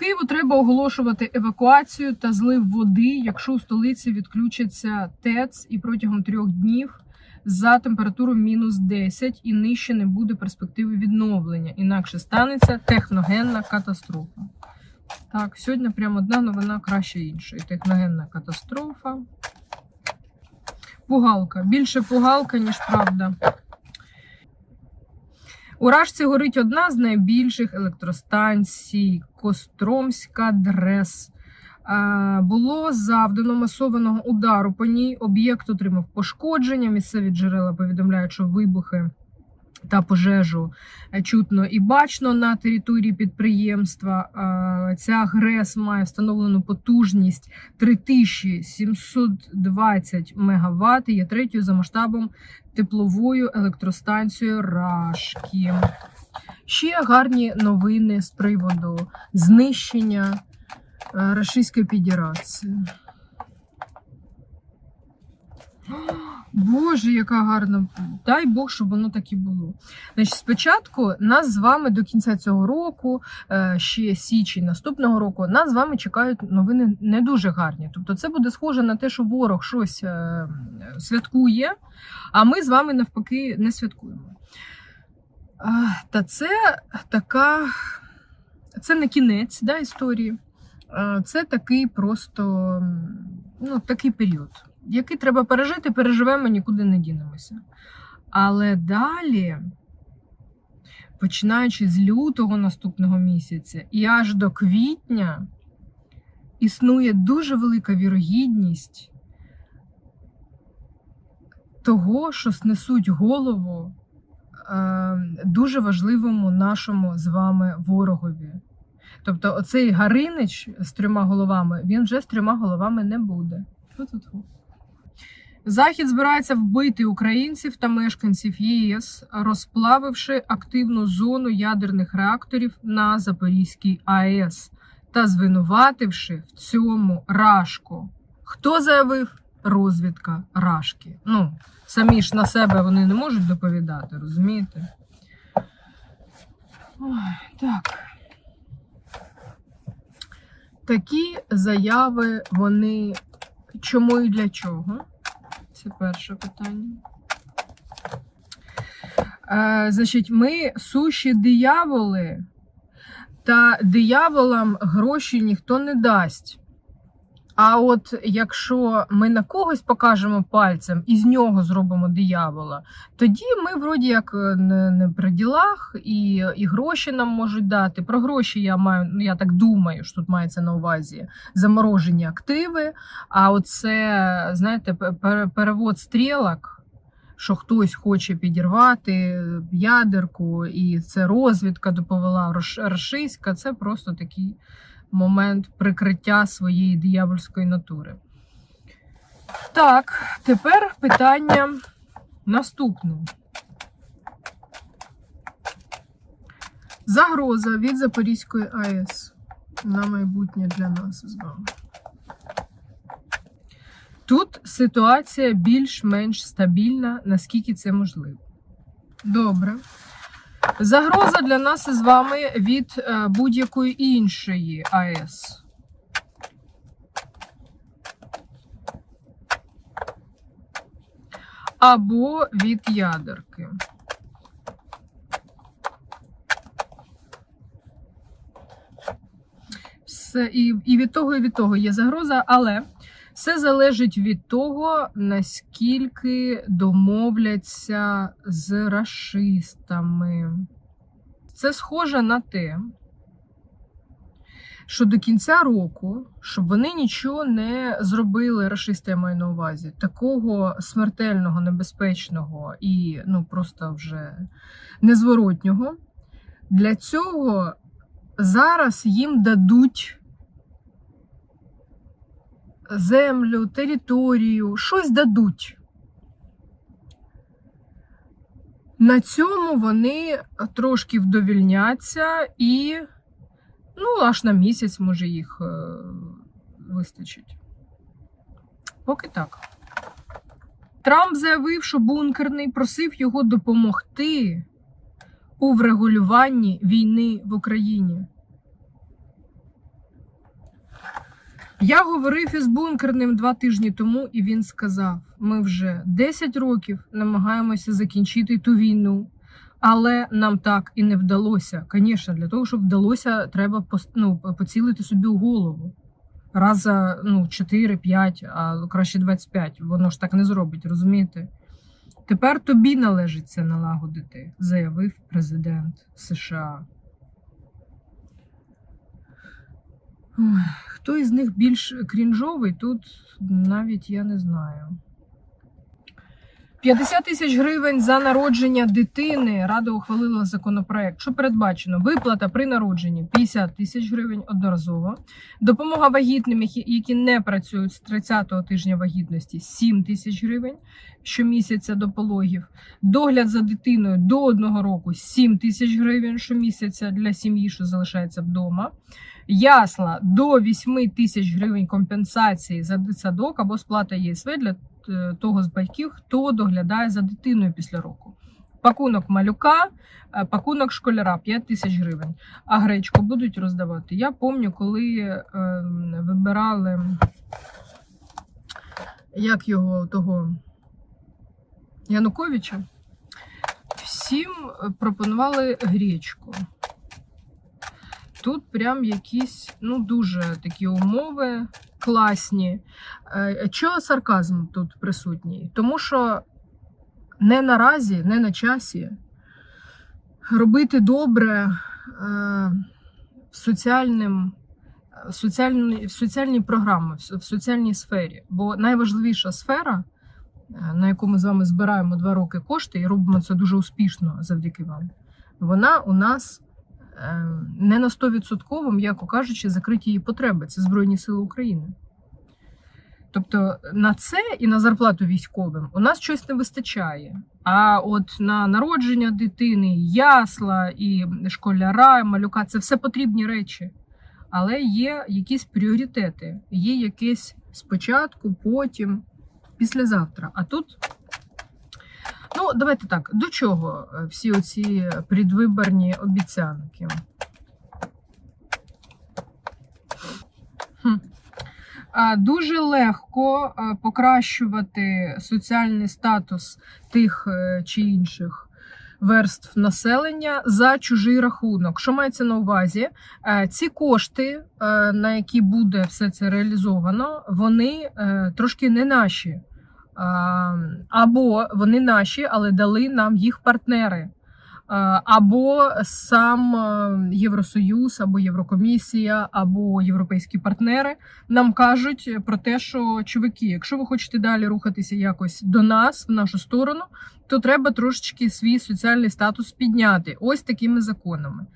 Києву треба оголошувати евакуацію та злив води, якщо у столиці відключаться ТЕЦ і протягом трьох днів за температуру мінус 10 і нижче не буде перспективи відновлення. Інакше станеться техногенна катастрофа. Так, сьогодні прямо одна новина краще іншої. Техногенна катастрофа. Пугалка. Більше пугалка, ніж правда. У Рашці горить одна з найбільших електростанцій Костромська ДРЕС. Е, Було завдано масованого удару по ній. Об'єкт отримав пошкодження. Місцеві джерела повідомляють, що вибухи та пожежу чутно і бачно на території підприємства. Ця ГРЕС має встановлену потужність 3720 МВт є третьою за масштабом тепловою електростанцією Рашки. Ще гарні новини з приводу знищення е, Російської Федерації. Боже, яка гарна. Дай Бог, щоб воно так і було. Значить, спочатку нас з вами до кінця цього року, е, ще січень наступного року, нас з вами чекають новини не дуже гарні. Тобто, це буде схоже на те, що ворог щось е, святкує, а ми з вами навпаки не святкуємо. Та це така, це не кінець да, історії. Це такий просто ну, такий період, який треба пережити, переживемо, нікуди не дінемося. Але далі, починаючи з лютого наступного місяця і аж до квітня, існує дуже велика вірогідність того, що снесуть голову е, дуже важливому нашому з вами ворогові. Тобто, оцей Гаринич з трьома головами, він вже з трьома головами не буде. Тьфу-тьфу-тьфу. Захід збирається вбити українців та мешканців ЄС, розплавивши активну зону ядерних реакторів на Запорізькій АЕС та звинувативши в цьому Рашку. Хто заявив? Розвідка Рашки. Ну, самі ж на себе вони не можуть доповідати, розумієте? Ой, так. Такі заяви, вони чому і для чого? Це перше питання. Е, значить, ми суші дияволи, та дияволам гроші ніхто не дасть. А от якщо ми на когось покажемо пальцем і з нього зробимо диявола, тоді ми вроді як е, не, при ділах, і, і гроші нам можуть дати. Про гроші я маю, ну я так думаю, що тут мається на увазі заморожені активи. А оце, знаєте, пе- перевод стрілок, що хтось хоче підірвати ядерку, і це розвідка доповіла рош- рашистська, це просто такий момент прикриття своєї диявольської натури. Так, тепер питання наступне. Загроза від Запорізької АЕС на майбутнє для нас з вами. Тут ситуація більш-менш стабільна, наскільки це можливо. Добре. Загроза для нас із вами від е, будь-якої іншої АЕС. Або від ядерки. Все, і, і від того, і від того є загроза, але все залежить від того, наскільки домовляться з рашистами. Це схоже на те, що до кінця року, щоб вони нічого не зробили, рашисти я маю на увазі, такого смертельного, небезпечного і ну, просто вже незворотнього. Для цього зараз їм дадуть землю, територію, щось дадуть. На цьому вони трошки вдовільняться і, ну, аж на місяць, може, їх е, вистачить. Поки так. Трамп заявив, що бункерний просив його допомогти у врегулюванні війни в Україні. Я говорив із бункерним два тижні тому, і він сказав: ми вже 10 років намагаємося закінчити ту війну, але нам так і не вдалося. Звісно, для того, щоб вдалося, треба ну, поцілити собі у голову. Раз за ну, 4-5, а краще 25. Воно ж так не зробить, розумієте? Тепер тобі належить це налагодити, заявив президент США. Ой, Хто із них більш крінжовий, тут навіть я не знаю. 50 тисяч гривень за народження дитини. Рада ухвалила законопроект. Що передбачено? Виплата при народженні 50 тисяч гривень одноразово. Допомога вагітним, які- не працюють з 30-го тижня вагітності 7 тисяч гривень щомісяця до пологів. Догляд за дитиною до одного року 7 тисяч гривень щомісяця для сім'ї, що залишається вдома. Ясла до 8 тисяч гривень компенсації за дитсадок або сплата ЄСВ для того з батьків, хто доглядає за дитиною після року. Пакунок малюка, е, пакунок школяра 5 тисяч гривень. А гречку будуть роздавати. Я пам'ятаю, коли е, вибирали як його того Януковича, всім е, пропонували гречку. Тут прям якісь ну дуже такі умови класні. Е, Чого сарказм тут присутній? Тому що не наразі, не на часі робити добре е, в соціальним. В соціальній, в соціальній програмі, в соціальній сфері. Бо найважливіша сфера, е, на яку ми з вами збираємо два роки кошти, і робимо це дуже успішно завдяки вам, вона у нас не на 100%, м'яко кажучи, закриті її потреби. Це Збройні Сили України. Тобто на це і на зарплату військовим у нас щось не вистачає. А от на народження дитини, ясла і школяра, і малюка це все потрібні речі. Але є якісь пріоритети, є якесь спочатку, потім, післязавтра. А тут, ну, давайте так, до чого е, всі оці предвиборні обіцянки? Дуже легко е, покращувати соціальний статус тих е, чи інших верств населення за чужий рахунок. Що мається на увазі? Ці кошти, на які буде все це реалізовано, вони трошки не наші. А, Або вони наші, але дали нам їх партнери. Або сам е, Євросоюз, або Єврокомісія, або європейські партнери нам кажуть про те, що чуваки, якщо ви хочете далі рухатися якось до нас, в нашу сторону, то треба трошечки свій соціальний статус підняти ось такими законами.